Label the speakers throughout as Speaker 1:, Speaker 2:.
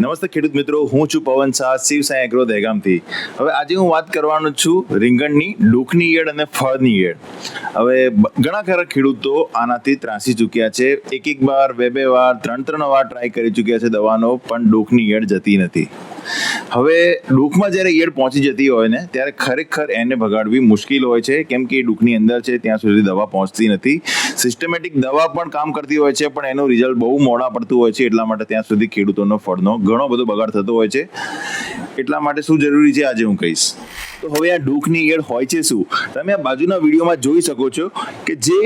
Speaker 1: નમસ્તે ખેડૂત મિત્રો, હું છું પવન શાહ, શિવ સાઈ એગ્રો દહેગામથી હવે આજે હું વાત કરવાનો છું રીંગણની ડૂકની ઈયળ અને ફળની ઈયળ હવે ઘણા ખરા ખેડૂતો આનાથી ત્રાસી ચૂક્યા છે. એક એક વાર બે બે વાર ત્રણ ત્રણ વાર ટ્રાય કરી ચૂક્યા છે દવાનો, પણ ડૂકની ઈયળ જતી નથી. હવે ડૂકમાં જ્યારે ઈયળ પહોંચી જતી હોય ને, ત્યારે ખરેખર એને ભગાડવી મુશ્કેલ હોય છે. કેમ કે એ ડૂકની અંદર છે, ત્યાં સુધી દવા પહોંચતી નથી. સિસ્ટમેટિક દવા પણ કામ કરતી હોય છે, પણ એનું રિઝલ્ટ બહુ મોડા પડતું હોય છે, એટલા માટે ત્યાં સુધી ખેડૂતોનો ફળનો ઘણો બધો બગાડ થતો હોય છે. એટલા માટે શું જરૂરી છે, આજે હું કહીશ. તો હવે આ ડૂકની ઈયળ હોય છે શું? તમે આ બાજુના વિડીયોમાં જોઈ શકો છો કે જે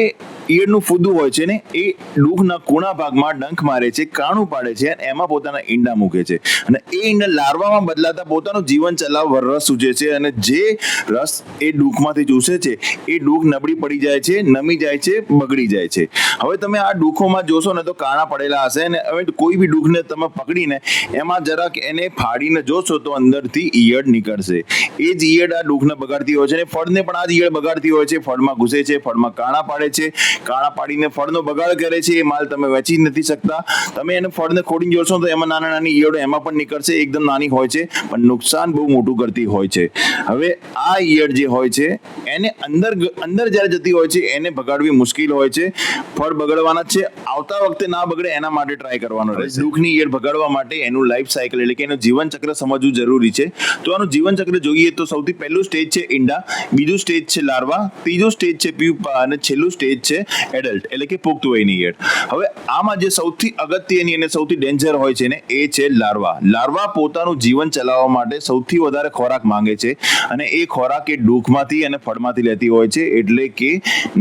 Speaker 1: ઈયળનું ફૂદું હોય છે ને, એ ડૂકના કુણા ભાગમાં ડંખ મારે છે, કાણું પાડે છે અને એમાં પોતાના ઈંડા મૂકે છે. અને એ ઈંડા લાર્વામાં બદલાતા પોતાનું જીવન ચલાવવા રસ સૂજે છે અને જે રસ એ ડૂખમાંથી ચૂસે છે, એ ડૂખ નબળી પડી જાય છે, નમી જાય છે, બગડી જાય છે. હવે તમે આ ડૂખોમાં જોશો ને તો કાણા પડેલા હશે ને હવે કોઈ બી ડૂખને તમે પકડીને એમાં જરાક એને ફાડીને જોશો તો અંદરથી ઈયળ નીકળશે. એ જ ઈયળ આ ડૂખને બગાડતી હોય છે અને ફળને પણ આ જ ઈયળ બગાડતી હોય છે, ફળમાં ઘૂસે છે, ફળમાં કાણા પાડે છે કાણા પાડીને ફળનો બગાડ કરે છે, એ માલ તમે વેચી નથી શકતા. તમે એને ફળને ખોડીને જોશો તો એમાં નાના નાની ઈયળો એમાં પણ નીકળશે, એકદમ નાની હોય છે, પણ નુકસાન બહુ મોટું કરતી હોય છે. હવે આ ઈયળ જે હોય છે, એને અંદર અંદર જ્યારે જતી હોય છે, એને ભગાડવી મુશ્કેલ હોય છે. ફળ બગડવાના છે, આવતા વખતે ના બગડે, એના માટે ટ્રાય કરવાનો રહેશે. દુઃખની ઈયળ ભગાડવા માટે એનું લાઈફ સાયકલ એટલે કે એનું જીવન ચક્ર સમજવું જરૂરી છે. તો આનું જીવન ચક્ર જોઈએ તો સૌથી પહેલું સ્ટેજ છે ઈંડા, બીજું સ્ટેજ છે લાર્વા, ત્રીજું સ્ટેજ છે પ્યુપા અને છેલ્લું સ્ટેજ છે એડલ્ટ, એટલે કે પુખ્ત વયની ઈયળ હવે આમાં જે સૌથી અગત્યની અને સૌથી ડેન્જર હોય છે ને, એ છે લાર્વા. લાર્વા પોતાનું જીવન ચલાવવા માટે સૌથી વધારે ખોરાક માંગે છે અને એ ખોરાક એ ડૂખમાંથી અને ફળમાંથી લેતી હોય છે, એટલે કે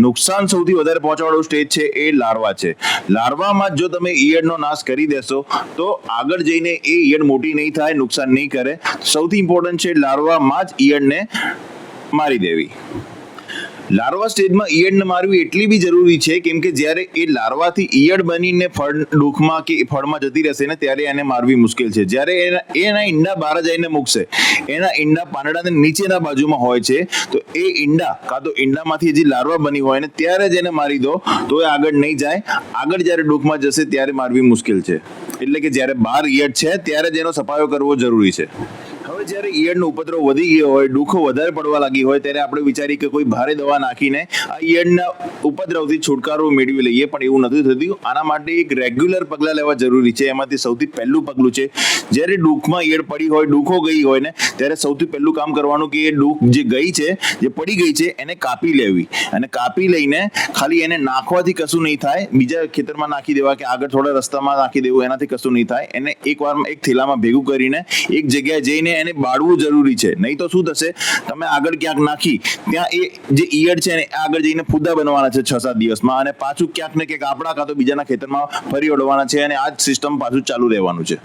Speaker 1: નુકસાન સૌથી વધારે પહોંચાડો સ્ટેજ છે એ લાર્વા છે. લાર્વામાં જો તમે ઈયળનો નાશ કરી દેશો, તો આગળ જઈને એ ઈયળ મોટી નહીં થાય, નુકસાન નહીં કરે. સૌથી ઇમ્પોર્ટન્ટ છે લાર્વામાં જ ઈયળને મારી દેવી. લાર્વા સ્ટેજમાં ઈયળને મારવી એટલી બી જરૂરી છે કેમ કે જ્યારે એ લાર્વાથી ઈયળ બનીને ફળ ડૂખમાં કે ફળમાં જતી રહેશે ને ત્યારે એને મારવી મુશ્કેલ છે. જ્યારે એના એના ઈંડા બહાર જઈને મૂકશે, એના ઈંડા પાંદડાની નીચેના બાજુમાં હોય છે, તો એ ઈંડા કાં તો ઈંડામાંથી જે લાર્વા બની હોય ને ત્યારે જ એને મારી દો, તો એ આગળ નહીં જાય. આગળ જ્યારે ડૂખમાં જશે ત્યારે મારવી મુશ્કેલ છે. એટલે કે જ્યારે બહાર ઈયળ છે, ત્યારે જ એનો સફાયો કરવો જરૂરી છે. હવે જ્યારે ઈયળનો ઉપદ્રવ વધી ગયો હોય, ડૂખો વધારે પડવા લાગી હોય, ત્યારે આપણે વિચારીએ કે કોઈ ભારે દવા નાખીને આ ઈયળના ઉપદ્રવથી છુટકારો મેળવી લઈએ. પણ એવું નથી થતું. આના માટે એક રેગ્યુલર પગલાં લેવા જરૂરી છે. એમાંથી સૌથી પહેલું પગલું છે, જ્યારે ડૂખમાં ઈયળ પડી હોય, ડૂખો ગઈ હોય ને, ત્યારે સૌથી પહેલું કામ કરવાનું કે એ ડૂખ જે ગઈ છે, જે પડી ગઈ છે, એને કાપી લેવી. અને કાપી લઈને ખાલી એને નાખવાથી કશું નહીં થાય. બીજા ખેતરમાં નાખી દેવા કે આગળ થોડા રસ્તામાં નાખી દેવું, એનાથી કશું નહીં થાય. એને એક વારમાં એક થેલામાં ભેગું કરીને એક જગ્યાએ જઈને એને બાળવું જરૂરી છે. નહીં તો શું થશે? તમે આગળ ક્યાંક નાખી, ત્યાં એ જે ઈયળ છે ને આગળ જઈને ફૂદા બનવાના છે છ સાત દિવસમાં અને પાછું ક્યાંક ને ક્યાંક આપણા કાં તો બીજાના ખેતરમાં ફરી ઓડવાના છે અને આ જ સિસ્ટમ પાછું ચાલુ રહેવાનું છે.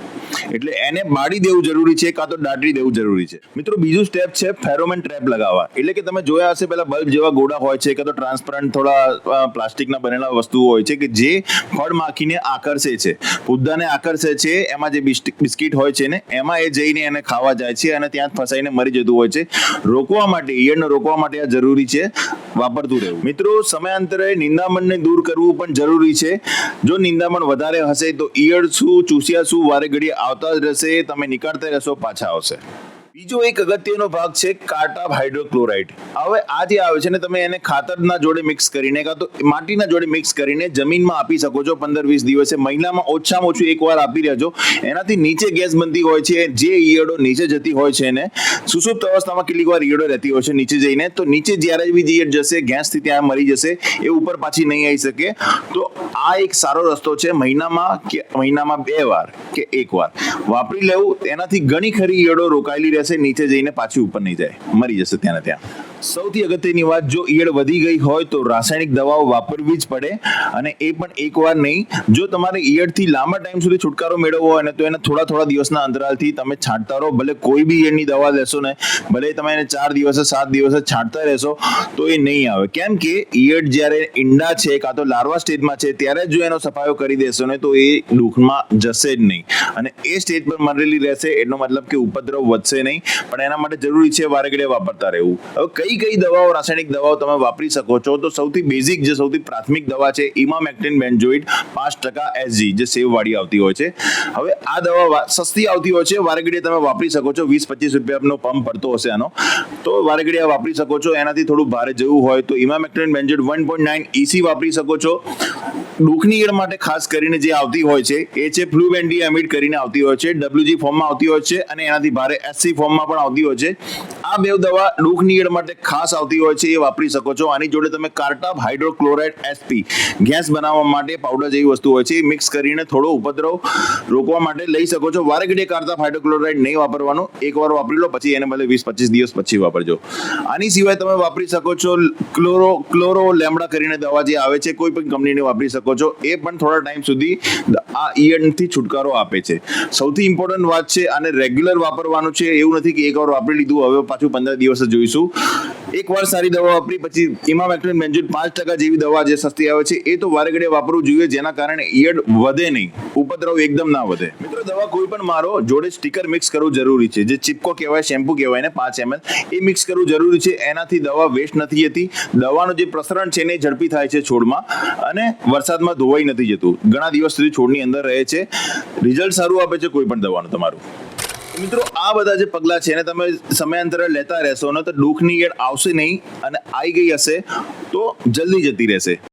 Speaker 1: એટલે એને બાળી દેવું જરૂરી છે, કાં તો દાટી દેવું જરૂરી છે. મિત્રો, બીજું સ્ટેપ છે ફેરોમેન ટ્રેપ લગાવવા. એટલે કે તમે જોયા હશે પેલા બલ્બ જેવા ગોળા હોય છે, કાં તો ટ્રાન્સપરન્ટ થોડા પ્લાસ્ટિકના બનેલા વસ્તુઓ હોય છે કે જે ફળ માખીને આકર્ષે છે. ફૂદાને આકર્ષે છે, એમાં જે બિસ્કિટ હોય છે ને, એમાં એ જઈને એને ખાવા જાય છે. અને ત્યાં ફસાઈને મરી જતું હોય છે. રોકવા માટે, ઈયળને રોકવા માટે આ જરૂરી છે, વાપરતું રહેવું. મિત્રો, સમયાંતરે નિંદામણને દૂર કરવું પણ જરૂરી છે. જો નિંદામણ વધારે હશે તો ઈયળ શું, ચૂસિયા શું, વારે ઘડીએ આવતા જ રહેશે. તમે નીકળતા રહેશો, પાછા આવશે. બીજો એક અગત્યનો ભાગ છે કાર્ટાબ હાઇડ્રોક્લોરાઇડ. હવે આ જે આવે છે ને તમે એને ખાતરના જોડે મિક્સ કરીને કાં તો માટીના જોડે મિક્સ કરીને જમીનમાં આપી શકો છો પંદર વીસ દિવસે. મહિનામાં ઓછામાં ઓછું એકવાર આપી રહેજો. એનાથી નીચે ગેસ બનતી હોય છે, જે ઈયળો નીચે જતી હોય છે ને સુસુપ્ત અવસ્થામાં કેટલીક વાર ઈયળો રહેતી હોય છે નીચે જઈને. તો નીચે જ્યારે બી ઈયળ જશે ગેસથી ત્યાં મરી જશે, એ ઉપર પાછી નહીં આવી શકે. તો આ એક સારો રસ્તો છે મહિનામાં કે મહિનામાં બે વાર કે એક વાર. વાપરી લેવું. એનાથી ઘણી ખરી ઈયળો રોકાયેલી રહેશે. નીચે જઈને પાછી ઉપર નહીં જાય. મરી જશે ત્યાં ને ત્યાં. સૌથી અગત્યની વાત જો ઈયળ વધી ગઈ હોય તો રાસાયણિક દવાઓ વાપરવી જ પડે અને એ પણ એકવાર નહીં. જો તમારે ઈયળથી લાંબા ટાઈમ સુધી છુટકારો મેળવવો હોય તો એને થોડા થોડા દિવસના અંતરાલથી તમે છાંટતા રહો. ભલે કોઈ બી ઈયળની દવા લેશો ને, ભલે તમે એને ચાર દિવસે, સાત દિવસે છાંટતા રહેશો, તો એ નહીં આવે. કેમ કે ઈયળ જ્યારે ઈંડા છે, કાં તો લાર્વા સ્ટેજમાં છે, ત્યારે જ જો એનો સફાયો કરી દેશો ને, તો એ દુઃખમાં જશે જ નહીં. અને એ સ્ટેજ પર મરેલી રહેશે, એનો મતલબ કે ઉપદ્રવ વધશે નહીં. પણ એના માટે જરૂરી છે, વારે વાપરતા રહેવું. હવે કઈ કઈ દવાઓ, રાસાયણિક દવાઓ તમે વાપરી શકો છો? તો સૌથી બેઝિક જે સૌથી પ્રાથમિક દવા છે ઇમામેક્ટિન બેન્જોઇડ પાંચ ટકા એસજી જે સેવ વાળી આવતી હોય છે. હવે આ દવા સસ્તી આવતી હોય છે વારે તમે વાપરી શકો છો. વીસ પચીસ રૂપિયાનો પંપ પડતો હશે આનો. તો વારે વાપરી શકો છો. એનાથી થોડું ભારે જવું હોય તો emamectin benzoate one point nine EC વાપરી શકો છો. દુઃખની ઈડ માટે ખાસ કરીને જે આવતી હોય છે, એ છે ફ્લુબેન્ડી એમિડ કરીને આવતી હોય છે ડબ્લ્યુજી ફોર્મમાં આવતી હોય છે અને એનાથી ભારે એસસી ફોર્મમાં પણ આવતી હોય છે. આ બે દવા દુઃખની ઈડ માટે ખાસ આવતી હોય છે એ વાપરી શકો છો. આની જોડે તમે કાર્ટાપ હાઇડ્રોક્લોરાઇડ એસપી ગેસ બનાવવા માટે પાવડર જેવી વસ્તુ હોય છે, એ મિક્સ કરીને થોડો ઉપદ્રવ રોકવા માટે લઈ શકો છો. વારે ઘડીએ કાર્ટાપ હાઇડ્રોક્લોરાઇડ નહીં વાપરવાનું. એકવાર વાપરી લો, પછી એને બદલે વીસ પચીસ દિવસ પછી વાપરજો. આની સિવાય તમે વાપરી શકો છો, ક્લોરો ક્લોરો લેમડા કરીને દવા જે આવે છે, કોઈ પણ કંપનીની વાપરી શકો છો. એ પણ થોડા ટાઈમ સુધી આ ઈયળથી છુટકારો આપે છે. સૌથી ઇમ્પોર્ટન્ટ વાત છે, આને રેગ્યુલર વાપરવાનું છે. એવું નથી કે એકવાર વાપરી લીધું, હવે પાછું પંદર દિવસ જોઈશું. એકવાર સારી દવા વાપરી, પછી ઇમામેક્ટિન બેન્જોઇડ પાંચ ટકા જેવી દવા જે સસ્તી આવે છે, એ તો વારે વાપરવું જોઈએ, જેના કારણે ઈયળ વધે નહીં, ઉપદ્રવ એકદમ ના વધે. મિત્રો, દવા કોઈ પણ મારો જોડે સ્ટીકર મિક્સ કરવું જરૂરી છે. જે ચિપકો કહેવાય શેમ્પુ કહેવાય ને પાંચ એમએલ એ મિક્સ કરવું જરૂરી છે. એનાથી દવા વેસ્ટ નથી જતી. દવાનું જે પ્રસરણ છે ને ઝડપી થાય છે છોડમાં, અને વરસાદમાં ધોવાઈ નથી જતું. ઘણા દિવસ સુધી છોડની અંદર રહે છે. રિઝલ્ટ સારું આપે છે કોઈ પણ દવાનું તમારું. મિત્રો, આ બધા જે પગલાં છે એને તમે સમયાંતરે લેતા રહેશો ને તો દુઃખની ગેડ આવશે નહીં અને આવી ગઈ હશે તો જલ્દી જતી રહેશે.